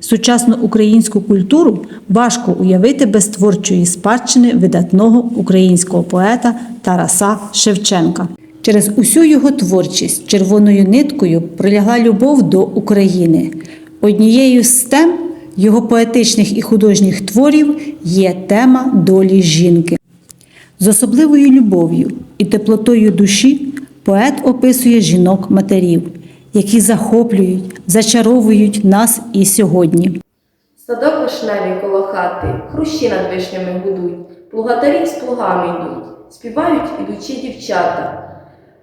Сучасну українську культуру важко уявити без творчої спадщини видатного українського поета Тараса Шевченка. Через усю його творчість червоною ниткою пролягла любов до України. Однією з тем його поетичних і художніх творів є тема долі жінки. З особливою любов'ю і теплотою душі поет описує жінок-матерів, які захоплюють, зачаровують нас і сьогодні. Садок вишневий коло хати, хрущі над вишнями гудуть, плугатарі з плугами йдуть, співають ідучі дівчата.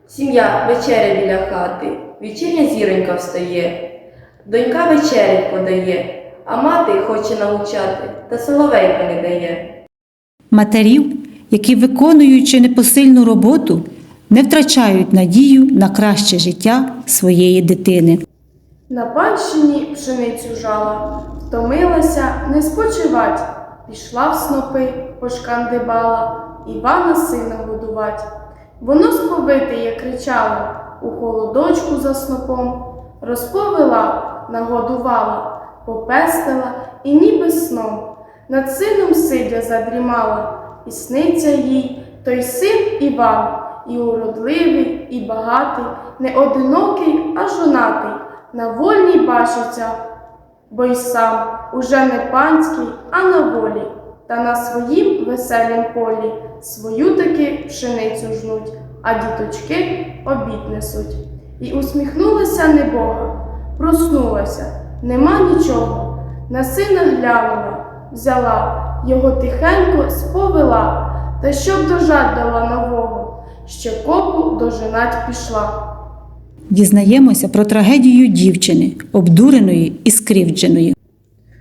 Сім'я вечеря біля хати, вечірня зіронька встає, донька вечерять подає, а мати хоче навчати, та соловейка не дає. Матерів, які, виконуючи непосильну роботу, не втрачають надію на краще життя своєї дитини. На панщині пшеницю жала, втомилася не спочивать, пішла в снопи, пошкандибала, Івана сина годувать. Воно сповите, кричало, у холодочку за снопом, розповела, нагодувала, попестила і ніби сном. Над сином сидя задрімала, і сниться їй той син Іван, і уродливий, і багатий, не одинокий, а жонатий, на вольній бачиться, бо й сам уже не панський, а на волі, та на своїм веселім полі. Свою таки пшеницю жнуть, а діточки обід несуть. І усміхнулася небога, проснулася, нема нічого, на сина глянула, взяла, його тихенько сповела, та щоб дожать дала нового, ще копу дожинать пішла. Дізнаємося про трагедію дівчини, обдуреної і скривдженої.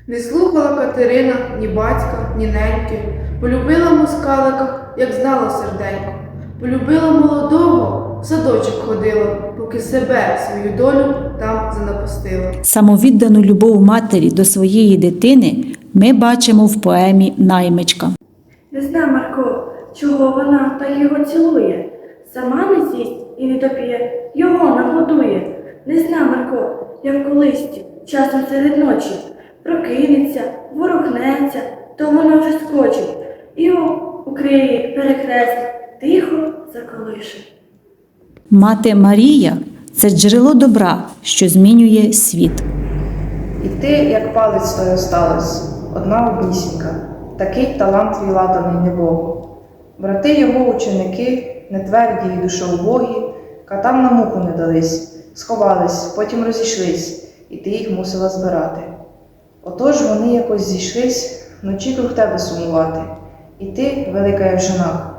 Не слухала Катерина ні батька, ні неньки, полюбила москалика, як знала серденько. Полюбила молодого, в садочок ходила, поки себе, свою долю там занапастила. Самовіддану любов матері до своєї дитини ми бачимо в поемі Наймичка. Не зна Марко, чого вона так його цілує. Сама не з'їсть і не доп'є, його нагодує. Не зна Марко, як колись часом серед ночі прокинеться, ворухнеться, то вона вже скочить, і укриє, перекреслить, тихо заколише. Мати Марія це джерело добра, що змінює світ. І ти, як палець той осталась, одна однісінька, такий талант твій ладаний небогу. Брати його ученики, нетверді і душоубогі, катам на муку не дались, сховались, потім розійшлись, і ти їх мусила збирати. Отож вони якось зійшлись вночі круг тебе сумувати, і ти, велика як жена,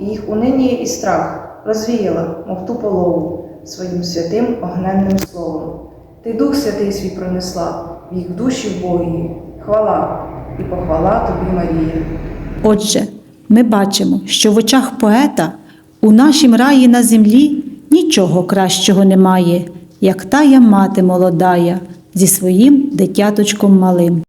і їх униніє і страх розвіяла, мов ту полову, своїм святим огненним словом. Ти Дух Святий свій пронесла в їх душі вбогії. Хвала і похвала тобі, Марія. Отже, ми бачимо, що в очах поета у нашім раї на землі нічого кращого немає, як тая мати молодая зі своїм дитяточком малим.